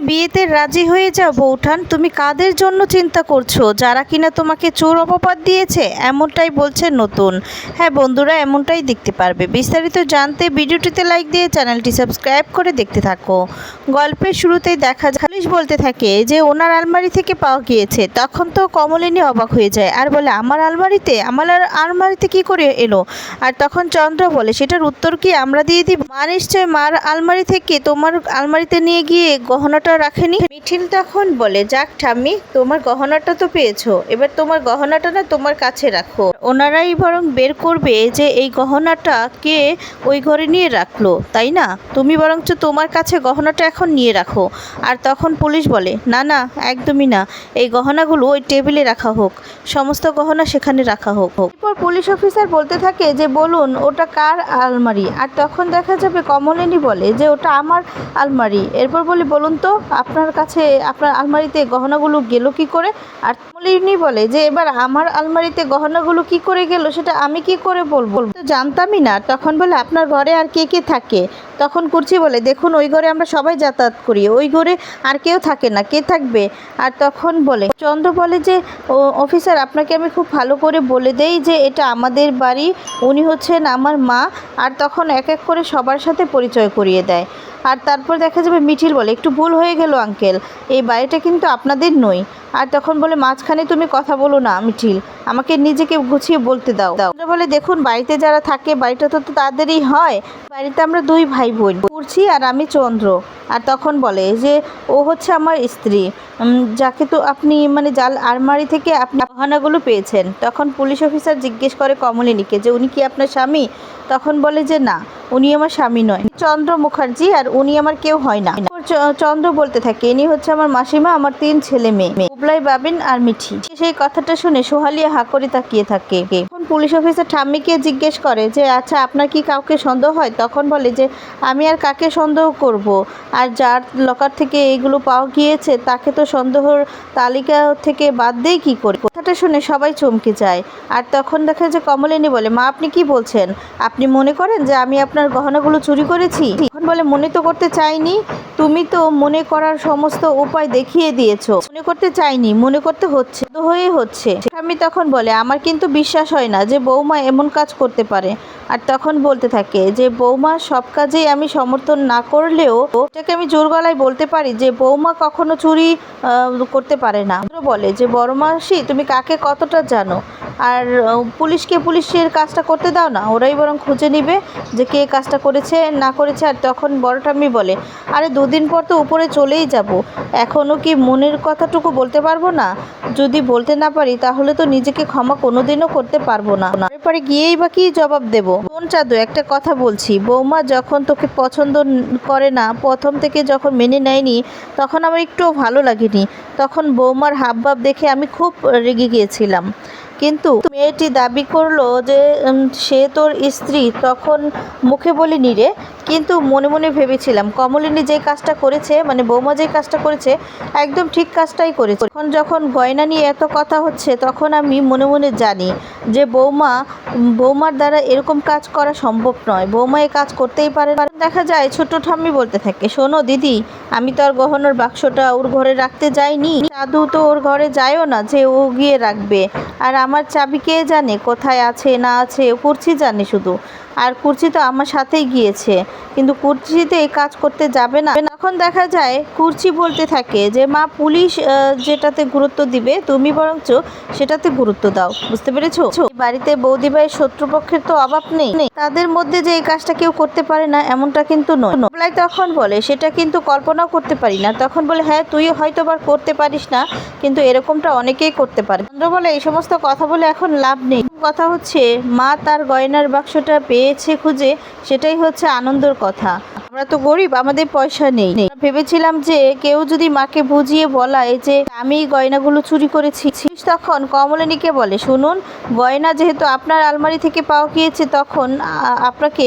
বিয়েতে রাজি হয়ে যাও বৌঠান তুমি কাদের জন্য চিন্তা করছ? যারা কিনা তোমাকে চোর অপবাদ দিয়েছে, এমনটাই বলছে নতুন। হ্যাঁ বন্ধুরা, এমনটাই দেখতে পারবে। বিস্তারিত জানতে ভিডিওটিতে লাইক দিয়ে চ্যানেলটি সাবস্ক্রাইব করে দেখতে থাকো। গল্পের শুরুতেই দেখা যায় বলতে থাকে যে, ওনার আলমারি থেকে পাওয়া গিয়েছে। তখন তো কমলিনী অবাক হয়ে যায়। আর বলে, আমার আলমারিতে? আমার আলমারিতে কি করে এলো? আর তখন চন্দ্র বলে, সেটার উত্তর কি আমরা দিয়ে দিব? মা নিশ্চয় মার আলমারি থেকে তোমার আলমারিতে নিয়ে গিয়ে গহনাটা রাখেনি? মিঠিল তখন বলে, যাক ঠাম্মি, তোমার গহনাটা তো পেয়েছ। এবার তোমার গহনাটা না তোমার কাছে রাখো। ওনারাই বরং বের করবে যে এই গহনাটা কে ওই ঘরে নিয়ে রাখল, তাই না? তুমি বরঞ্চ তোমার কাছে গহনাটা এখন নিয়ে রাখো। আর তখন পুলিশ বলে, না না, একদমই না। এই গহনাগুলো ওই টেবিলে রাখা হোক। সমস্ত গহনা সেখানে রাখা হোক হোক। এরপর পুলিশ অফিসার বলতে থাকে যে, বলুন, ওটা কার আলমারি? আর তখন দেখা যাবে কমলিনী বলে যে, ওটা আমার আলমারি। এরপর বলি, বলুন তো আপনার কাছে, আপনার আলমারিতে গহনাগুলো গেল কি করে? আর কমলিনী বলে যে, এবার আমার আলমারিতে গহনাগুলো কি করে গেল? সেটা আমি কি করে বলব? তো জানতামই না। তখন বলে, আপনার ঘরে আর কে কে থাকে? তখন করছি বলে, দেখুন, ওই ঘরে আমরা সবাই যাতায়াত করি। ওই ঘরে আর কেউ থাকে না। কে থাকবে? আর তখন বলে, চন্দ্র বলে যে অফিসার, আপনাকে আমি খুব ভালো করে বলে দেই যে, এটা আমাদের বাড়ি। উনি হচ্ছেন আমার মা। আর তখন এক এক করে সবার সাথে পরিচয় করিয়ে দেয়। আর তারপর দেখা যাবে মিঠিল বলে, একটু ভুল হয়ে গেল, আঙ্কেল। এই বাড়িটা কিন্তু আপনাদের নই। আর তখন বলে, মাঝখানে তুমি কথা বলো না, মিঠিল। আমাকে নিজেকে গুছিয়ে বলতে দাও। দাও বলে, দেখুন, বাড়িতে যারা থাকে, বাড়িটা তো তাদেরই হয়। বাড়িতে আমরা দুই ভাই বোন করছি আর আমি চন্দ্র। আর তখন বলে, যে ও হচ্ছে আমার স্ত্রী। যাকে তো আপনি মানে জাল আলমারি থেকে আপনি গহনাগুলো পেয়েছেন। তখন পুলিশ অফিসার জিজ্ঞেস করে কমলিনীকে যে, উনি কি আপনার স্বামী? তখন বলে যে, না, উনি আমার স্বামী নয়। চন্দ্র মুখার্জি আর উনি আমার কেউ হয় না। চন্দ্র বলতে থাকে, ইনি হচ্ছে আমার মাসিমা, আমার তিন ছেলে মেয়ে। উবলাই বাবিন আর মিঠি। সেই কথাটা শুনে সোহালিয়া হা করে তাকিয়ে থাকে। পুলিশ অফিসার ঠাম্মিকে জিজ্ঞেস করে যে আচ্ছা আপনার কি কাউকে সন্দেহ হয়? তখন বলে যে, আমি আর কাকে সন্দেহ করব? আর যার লকার থেকে এইগুলো পাওয়া গিয়েছে, তাকে তো সন্দেহর তালিকা থেকে বাদ দেই কী করে কথাটা শুনে সবাই চমকে যায়। আর তখন দেখা যে কমলিনী বলে, মা, আপনি কি বলছেন? আপনি মনে করেন যে আমি আপনার গহনাগুলো চুরি করেছি? তখন বলে, মনে তো করতে চাইনি। তুমি তো মনে করার সমস্ত উপায় দেখিয়ে দিয়েছ। মনে করতে চাইনি, মনে করতে হচ্ছে হয়ে হচ্ছে। আমি তখন বলে, আমার কিন্তু বিশ্বাস হয় না যে বৌমা এমন কাজ করতে পারে। আর তখন বলতে থাকে যে, বৌমা সব কাজেই আমি সমর্থন না করলেও এটাকে আমি জোর গলায় বলতে পারি যে, বৌমা কখনো চুরি করতে পারে না। বলে যে, বড় মাসি, তুমি কাকে কতটা জানো? আর পুলিশকে পুলিশের কাজটা করতে দাও না, ওরাই বরং খুঁজে নিবে যে কে কাজটা করেছে, না করেছে, আর তখন বড় বলে। আরে দুদিন পর তো উপরে চলেই যাব এখনও কি মনের কথাটুকু বলতে পারব না? যদি বলতে না পারি, তাহলে তো নিজেকে ক্ষমা কোনোদিনও করতে পারব না। এরপরে গিয়েই বা কি জবাব দেবো? কোন চাঁদু, একটা কথা বলছি। বৌমা যখন তোকে পছন্দ করে না, প্রথম থেকে যখন মেনে নেয়নি, তখন আমার একটুও ভালো লাগেনি। তখন বৌমার হাবভাব দেখে আমি খুব রেগে গিয়েছিলাম। কিন্তু মেয়েটি দাবি করল যে সে তোর স্ত্রী। তখন মুখে বলিনি রে কিন্তু মনে মনে ভেবেছিলাম কমলিনী যে কাজটা করেছে মানে বৌমা যে কাজটা করেছে, একদম ঠিক কাজটাই করেছে। এখন যখন গয়না নিয়ে এত কথা হচ্ছে, তখন আমি মনে মনে জানি যে বৌমা, বৌমার দ্বারা এরকম কাজ করা সম্ভব নয়। বৌমা এই কাজ করতেই পারে দেখা যায়, ছোট ঠাম্মি বলতে থাকে, শোনো দিদি, আমি তো আর গহনার বাক্সটা ওর ঘরে রাখতে যাইনি। দাদু তো ওর ঘরে যায়ও না, যে ও গিয়ে রাখবে। আর আমার চাবি কে জানে, কোথায় আছে, না আছে কুর্চি জানে শুধু। আর কুর্চি তো আমার সাথেই গিয়েছে। কিন্তু কুর্চিতে এই কাজ করতে যাবে না। এখন দেখা যায় কুর্চি বলতে থাকে যে, মা, পুলিশ যেটাতে গুরুত্ব দিবে, তুমি বরঞ্চ সেটাতে গুরুত্ব দাও। বুঝতে পেরেছ? বাড়িতে বৌদি ভাইয়ের শত্রুপক্ষের তো অভাব নেই। তাদের মধ্যে যে এই কাজটা কেউ করতে পারে না, এমনটা কিন্তু নয়। তখন বলে, সেটা কিন্তু কল্পনাও করতে পারি না। তখন বলে হ্যাঁ তুই হয়তো বা করতে পারিস না, কিন্তু এরকমটা অনেকেই করতে পারে। চন্দ্র বলে, এই সমস্ত কথা বলে এখন লাভ নেই। কথা হচ্ছে, মা, তার গয়নার বাক্সটা পেয়েছে খুঁজে, সেটাই হচ্ছে আনন্দের কথা। আমরা তো গরিব, আমাদের পয়সা নেই। ভেবেছিলাম যে কেউ যদি মাকে বুঝিয়ে বলায় যে, আমি গয়নাগুলো চুরি করেছি। তখন কমলিনীকে বলে, শুনুন, গয়না যেহেতু আপনার আলমারি থেকে পাওয়া গিয়েছে, তখন আপনাকে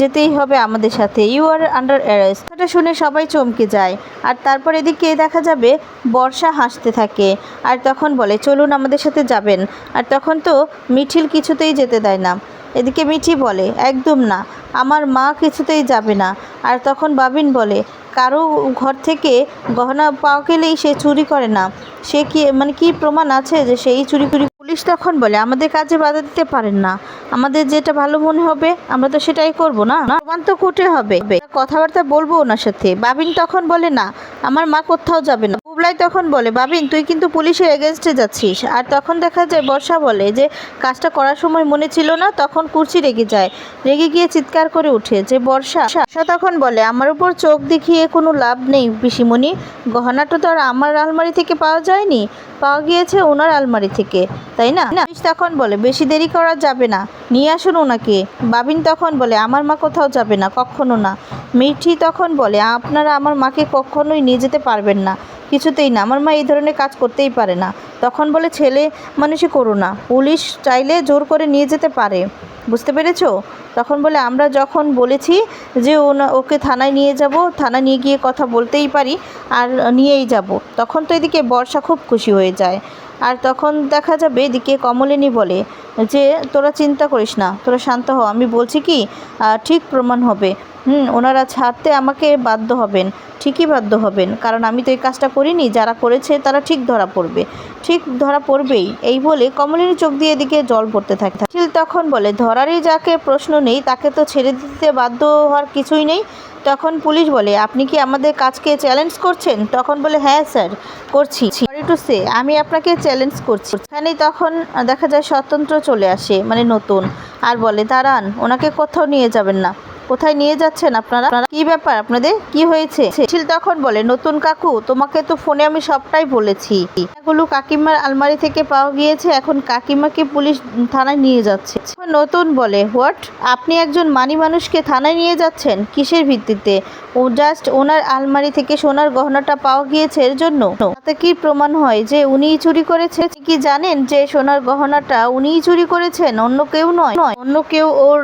যেতেই হবে আমাদের সাথে। ইউ আর আন্ডার অ্যারেস্ট শুনে সবাই চমকে যায়। আর তারপর এদিকে দেখা যাবে, বর্ষা হাসতে থাকে। আর তখন বলে, চলুন আমাদের সাথে যাবেন। আর তখন তো মিঠিল কিছুতেই যেতে দেয় না। এদিকে মিঠি বলে, একদম না, আমার মা কিছুতেই যাবে না। আর তখন বাবিন বলে, কারও ঘর থেকে গহনা পাওয়া গেলেই সে চুরি করে না। সে কি মানে কি প্রমাণ আছে যে সেই চুরি চুরি পুলিশ তখন বলে, আমাদের কাজে বাধা দিতে পারেন না। আমাদের যেটা ভালো মনে হবে, আমরা তো সেটাই করব, না? প্রমাণ তো কোর্টে হবে। কথাবার্তা বলব ওনার সাথে। বাবিন তখন বলে, না, আমার মা কোথাও যাবে না। বুবলাই তখন বলে, বাবিন, তুই কিন্তু পুলিশের এগেনস্টে যাচ্ছিস। আর তখন দেখা যায় বর্ষা বলে যে, কাজটা করার সময় মনে ছিল না, তখন কুর্চি রেগে যায়। রেগে গিয়ে চিৎকার করে ওঠে যে, বর্ষা। বর্ষা তখন বলে, আমার উপর চোখ দেখিয়ে কোনো লাভ নেই পিসিমণি। গহনাটা তো আর আমার আলমারি থেকে পাওয়া যায়নি। পাওয়া গিয়েছে ওনার আলমারি থেকে, তাই না, পুলিশ তখন বলে, বেশি দেরি করা যাবে না। নিয়ে আসুন ওনাকে। বাবিন তখন বলে, আমার মা কোথাও যাবে না, কখনো না। মিঠি তখন বলে, আপনারা আমার মাকে কখনোই নিয়ে যেতে পারবেন না। কিছুতেই না। আমার মা এই ধরনের কাজ করতেই পারে না। তখন বলে, ছেলে মানুষই করো না। পুলিশ চাইলে জোর করে নিয়ে যেতে পারে। বুঝতে পেরেছ? তখন বলে, আমরা যখন বলেছি যে ওকে থানায় নিয়ে যাব থানা নিয়ে গিয়ে কথা বলতেই পারি আর নিয়েই যাব, তখন তো এদিকে বর্ষা খুব খুশি হয়ে যায়। আর তখন দেখা যাবে এদিকে কমলিনী বলে যে, তোরা চিন্তা করিস না, তোরা শান্ত হ। আমি বলছি কি ঠিক প্রমাণ হবে। হুম, ওনারা ছাড়তে আমাকে বাধ্য হবেন, ঠিকই বাধ্য হবেন। কারণ আমি তো এই কাজটা করিনি, যারা করেছে তারা ঠিক ধরা পড়বে। ঠিক ধরা পড়বেই, এই বলে কমলিনী চোখ দিয়ে এদিকে জল পড়তে থাকে। তখন বলে, ধরারই যাকে প্রশ্ন নেই, তাকে তো ছেড়ে দিতে বাধ্য হওয়ার কিছুই নেই। তখন পুলিশ বলে, আপনি কি আমাদের কাজকে চ্যালেঞ্জ করছেন? তখন বলে হ্যাঁ স্যার, করছি। সরি টু সে আমি আপনাকে চ্যালেঞ্জ করছি। এখানেই তখন দেখা যায় স্বতন্ত্র চলে আসে মানে নতুন। আর বলে, দাঁড়ান, ওনাকে কোথাও নিয়ে যাবেন না। কোথায় নিয়ে যাচ্ছেন আপনারা? কি ব্যাপার? আপনাদের কি হয়েছে? ছিল তখন বলে, নতুন কাকু, তোমাকে তো ফোনে আমি সবটাই বলেছি। এগুলো কাকিমার আলমারি থেকে পাওয়া গিয়েছে, এখন কাকিমাকে পুলিশ থানায় নিয়ে যাচ্ছে। নতুন বলে, হোয়াট? আপনি একজন মানি মানুষকে থানায় নিয়ে যাচ্ছেন? কিসের ভিত্তিতে? ও জাস্ট ওনার আলমারি থেকে সোনার গহনাটা পাওয়া গিয়েছে এর জন্য? তাতে কি প্রমাণ হয় যে উনিই চুরি করেছে? কি জানেন যে সোনার গহনাটা উনিই চুরি করেছেন? অন্য কেউ নয়। নয় অন্য কেউ ওর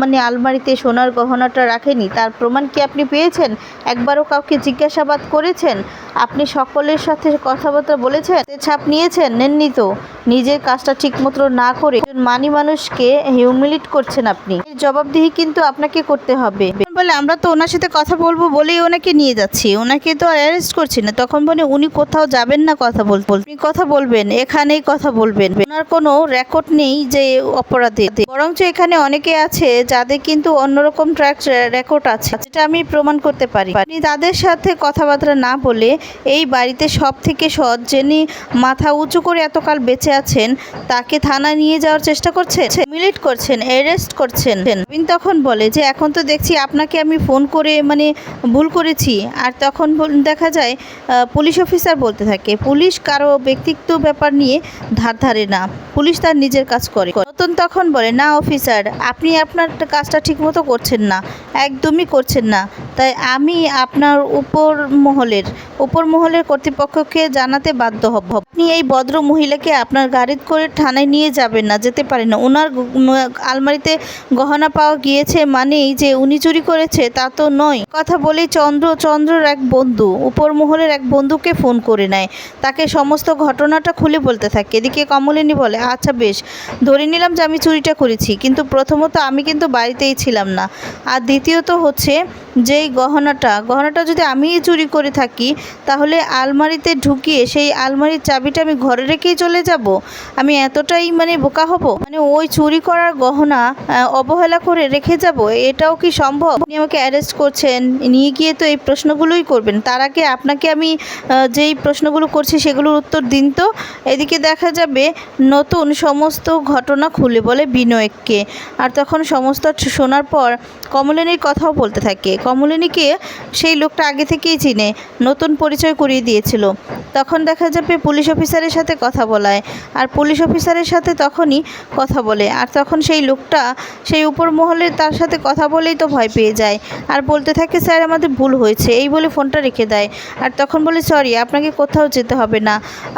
মানে আলমারিতে সোনার গহনাটা রাখেনি। তার প্রমাণ কি আপনি পেয়েছেন? একবারও কাউকে জিজ্ঞাসাবাদ করেছেন? আপনি সকলের সাথে কথাবার্তা বলেছেন? ছাপ নিয়েছেন? নেননি তো। নিজের কাজটা ঠিকমতো না করে একজন মানি মানুষকে হিউমিলিট করছেন আপনি। জবাবদিহি কিন্তু আপনাকে করতে হবে। বলে, আমরা তো ওনার সাথে কথা বলব বলেই ওনাকে নিয়ে যাচ্ছি। ওনাকে তো অ্যারেস্ট করছি না। তখন বলে, উনি কোথাও যাবেন না কথা বলতে আপনি কথা বলবেন, এখানেই কথা বলবেন। ওনার কোনো রেকর্ড নেই যে অপরাধে। বরঞ্চ এখানে অনেকে আছে যাদের কিন্তু অন্যরকম ট্র্যাক রেকর্ড আছে, যেটা আমি প্রমাণ করতে পারি। তাদের সাথে কথাবার্তা না বলে এই বাড়িতে সব থেকে সৎ যিনি মাথা উঁচু করে এতকাল বেঁচে আছেন, তাকে থানায় নিয়ে যাওয়ার চেষ্টা করছেন মিলিট করছেন অ্যারেস্ট করছেন। বিন তখন বলে যে, এখন তো দেখছি আপনাকে আমি ফোন করে মানে ভুল করেছি। আর তখন দেখা যায় পুলিশ অফিসার বলতে থাকে, পুলিশ কারও ব্যক্তিত্ব ব্যাপার নিয়ে ধার ধারে না। পুলিশ তার নিজের কাজ করে। নতুন তখন বলে, না অফিসার আপনি আপনার কাজটা ঠিকমতো করছেন না। একদমই করছেন না। তাই আমি আপনার উপর মহলের উপর মহলের কর্তৃপক্ষকে জানাতে বাধ্য হব। আপনি এই ভদ্র মহিলাকে আপনার গাড়িতে করে থানায় নিয়ে যাবেন না, যেতে পারেন না। ওনার আলমারিতে গহনা পাওয়া গিয়েছে মানেই যে উনি চুরি করেছে, তা তো নয়। কথা বলেই চন্দ্র, চন্দ্রর এক বন্ধু, উপর মহলের এক বন্ধুকে ফোন করে নেয়। তাকে সমস্ত ঘটনাটা খুলে বলতে থাকে। এদিকে কমলিনী বলে আচ্ছা বেশ, ধরে নিলাম যে আমি চুরিটা করেছি, কিন্তু প্রথমত আমি কিন্তু বাড়িতেই ছিলাম না। আর দ্বিতীয়ত হচ্ছে যেই গহনাটা গহনাটা যদি আমিই চুরি করে থাকি, তাহলে আলমারিতে ঢুকিয়ে সেই আলমারির চাবিটা আমি ঘরে রেখেই চলে যাব? আমি এতটাই মানে বোকা হব? মানে ওই চুরি করার গহনা অবহেলা করে রেখে যাব? এটাও কি সম্ভব? আপনি আমাকে অ্যারেস্ট করছেন, নিয়ে গিয়ে তো এই প্রশ্নগুলোই করবেন। তার আগে আপনাকে আমি যেই প্রশ্নগুলো করছি সেগুলোর উত্তর দিন তো। এদিকে দেখা যাবে, নতুন সমস্ত ঘটনা খুলে বলে বিনয়ককে আর তখন সমস্ত শোনার পর কমলিনীর কথাও বলতে থাকে। কমলিনীকে সেই লোকটা আগে থেকেই চিনে, নতুন পরিচয় করিয়ে দিয়েছিল। তখন দেখা যাবে পুলিশ অফিসারের সাথে কথা বলায়, আর পুলিশ অফিসারের সাথে তখনই কথা বলে, আর তখন সেই লোকটা সেই উপর মহলের তার সাথে কথা বলেই তো ভয় পেয়ে যায়। আর বলতে থাকে, স্যার, আমাদের ভুল হয়েছে। এই বলে ফোনটা রেখে দেয়। আর তখন বলে, সরি, আপনাকে কোথাও যেতে হবে না।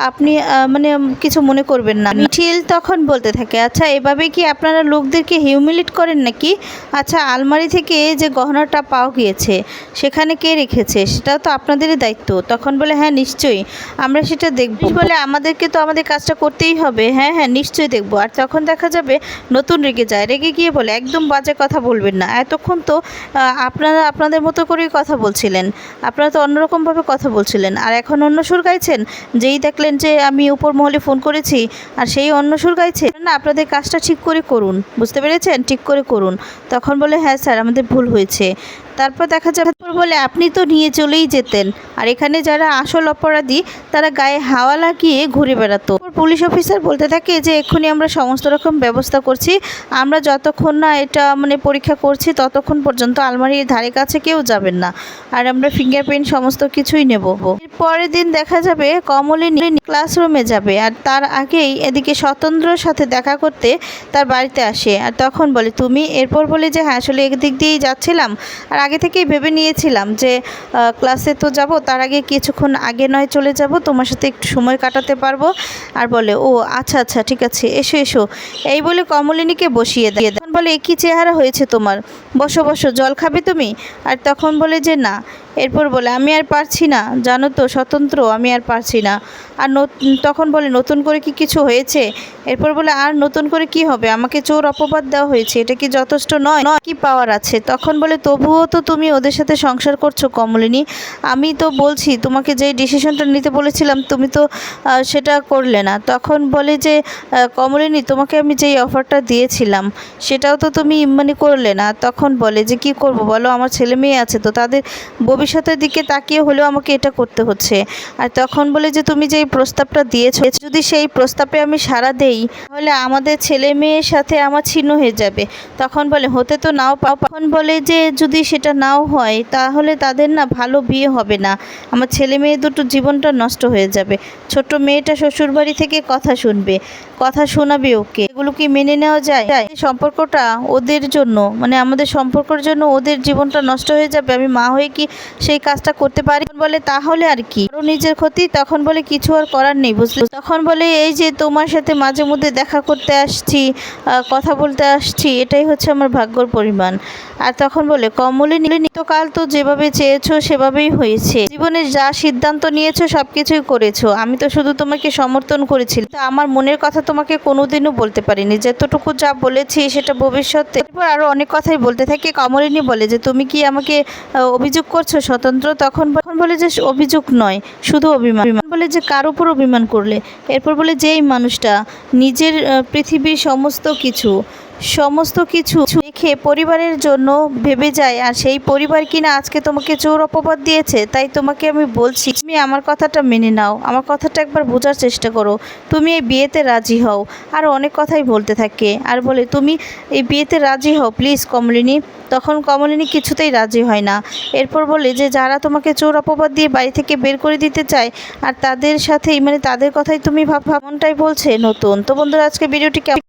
আপনি মানে কিছু মনে করবেন না। মিঠিল তখন বলতে থাকে আচ্ছা এভাবে কি আপনারা লোকদেরকে হিউমিলিট করেন নাকি? আচ্ছা আলমারি থেকে যে গহনাটা পাওয়া গিয়েছে, সেখানে কে রেখেছে সেটাও তো আপনাদেরই দায়িত্ব। তখন বলে হ্যাঁ নিশ্চয়ই, আমরা সেটা দেখব। বলে, আমাদেরকে তো আমাদের কাজটা করতেই হবে। হ্যাঁ হ্যাঁ নিশ্চয়ই দেখব। আর তখন দেখা যাবে, নতুন রেগে যায়। রেগে গিয়ে বলে, একদম বাজে কথা বলবেন না। এতক্ষণ তো আপনারা, আপনাদের মতো করেই কথা বলছিলেন। আপনারা তো অন্যরকমভাবে কথা বলছিলেন। আর এখন অন্য সুর গাইছেন? যেই দেখলেন যে আমি উপর মহলে ফোন করেছি, আর সেই অন্য সুর গাইছে না, আপনাদের কাজটা ঠিক করে করুন। বুঝতে পেরেছেন? ঠিক করে করুন। তখন বলে হ্যাঁ স্যার, আমাদের ভুল হয়েছে। তারপর দেখা যাবে বলে, আপনি তো নিয়ে চলেই যেতেন। আর এখানে যারা আসল অপরাধী, তারা গায়ে হাওয়া লাগিয়ে ঘুরে বেড়াতো। পুলিশ অফিসার বলতে থাকে যে, এক্ষুনি আমরা সমস্ত রকম ব্যবস্থা করছি। আমরা যতক্ষণ না এটা মানে পরীক্ষা করছি, ততক্ষণ পর্যন্ত আলমারির ধারে কাছে কেউ যাবেন না। আর আমরা ফিঙ্গারপ্রিন্ট সমস্ত কিছুই নেব। পরের দিন দেখা যাবে কমলিনী ক্লাসরুমে যাবে আর তার আগেই এদিকে স্বতন্ত্রর সাথে দেখা করতে তার বাড়িতে আসে আর তখন বলে, তুমি? এরপর বলে যে হ্যাঁ আসলে একদিক দিয়েই যাচ্ছিলাম আর আগে থেকেই ভেবে নিয়েছিলাম যে ক্লাসে তো যাব, তার আগে কিছুক্ষণ আগে নয় চলে যাব, তোমার সাথে একটু সময় কাটাতে পারব। আর বলে, ও আচ্ছা আচ্ছা ঠিক আছে, এসো এসো। এই বলে কমলিনীকে বসিয়ে দেয়। তখন বলে, "এ কী চেহারা হয়েছে তোমার? বসো বসো, জল খাবে তুমি? আর তখন বলে যে, না এরপর বলে আমি আর পারছি না। জানো তো স্বতন্ত্র আমি আর পারছি না। আর তখন বলে, নতুন করে কি কিছু হয়েছে? এরপর বলে, আর নতুন করে কি হবে? আমাকে চোর অপবাদ দেওয়া হয়েছে। এটা কি যথেষ্ট নয়? নয়, কি পাওয়ার আছে? তখন বলে, তবুও তো তুমি ওদের সাথে সংসার করছ কমলিনী। আমি তো বলছি, তোমাকে যে ডিসিশনটা নিতে বলেছিলাম, তুমি তো সেটা করলে না। তখন বলে যে কমলিনী, তোমাকে আমি যেই অফারটা দিয়েছিলাম, সেটাও তো তুমি মানে করলে না। তখন বলে, যে কি করব বলো? আমার ছেলে মেয়ে আছে তো তাদের ভবিষ্যতের দিকে তাকিয়ে হলেও আমাকে এটা করতে হচ্ছে। আর তখন বলে যে, তুমি যে প্রস্তাবটা দিয়েছ যদি সেই প্রস্তাবে আমি সাড়া দেই, তাহলে আমাদের ছেলে মেয়ের সাথে আমার ছিন্ন হয়ে যাবে। তখন বলে, হতে তো নাও পাও। তখন বলে যে, যদি সেটা নাও হয়, তাহলে তাদের না ভালো বিয়ে হবে না। আমার ছেলে মেয়ে দুটো জীবনটা নষ্ট হয়ে যাবে। ছোট মেয়েটা শ্বশুরবাড়ি থেকে কথা শুনবে। কথা শোনাবে ওকে। এগুলো কি মেনে নেওয়া যায়? সম্পর্কটা ওদের জন্য মানে আমাদের সম্পর্কের জন্য ওদের জীবনটা নষ্ট হয়ে যাবে। আমি মা হয়ে কি সেই কাজটা করতে পারি? বলে তাহলে আর কি? ওর নিজের ক্ষতি, তখন বলে কিছু আর করার নেই, বুঝলি? তখন বলে এই যে তোমার সাথে মাঝে মধ্যে দেখা করতে আসছি কথা বলতে আসছি, এটাই হচ্ছে আমার ভাগ্যর পরিমাণ। আর তখন বলে কমলিনী কাল তো যেভাবে চেয়েছো সেভাবেই হয়েছে। জীবনে যা সিদ্ধান্ত নিয়েছো সব কিছুই করেছ। আমি তো শুধু তোমাকে সমর্থন করেছিলাম। তা আমার মনের কথা তোমাকে কোনোদিনও বলতে পারিনি। যতটুকু যা বলেছি সেটা ভবিষ্যতে এরপর আরও অনেক কথাই বলতে থাকে। কমলিনী বলে যে, তুমি কি আমাকে অভিযোগ করছ স্বতন্ত্র? তখন তখন বলে যে, অভিযোগ নয়, শুধু অভিমান। অভিমান বলে যে, কার উপর অভিমান করলে? এরপর বলে যে, এই মানুষটা নিজের পৃথিবীর সমস্ত কিছু সমস্ত কিছু দেখে পরিবারের জন্য ভেবে যায়, আর সেই পরিবার কিনা আজকে তোমাকে চোর অপবাদ দিয়েছে, তাই তোমাকে আমি বলছি, তুমি আমার কথাটা মেনে নাও, আমার কথাটা একবার বোঝার চেষ্টা করো, তুমি এই বিয়েতে রাজি হও। আর অনেক কথাই বলতে থাকে, আর বলে, তুমি এই বিয়েতে রাজি হও, প্লিজ কমলিনী। তখন কমলিনী কিছুতেই রাজি হয় না। এরপর বলে যে, যারা তোমাকে চোর অপবাদ দিয়ে বাড়ি থেকে বের করে দিতে চায়, আর তাদের সাথেই মানে তাদের কথাই তুমি ভাব ভাবনটাই বলছে নতুন। তো বন্ধুরা আজকে ভিডিওটি কেমন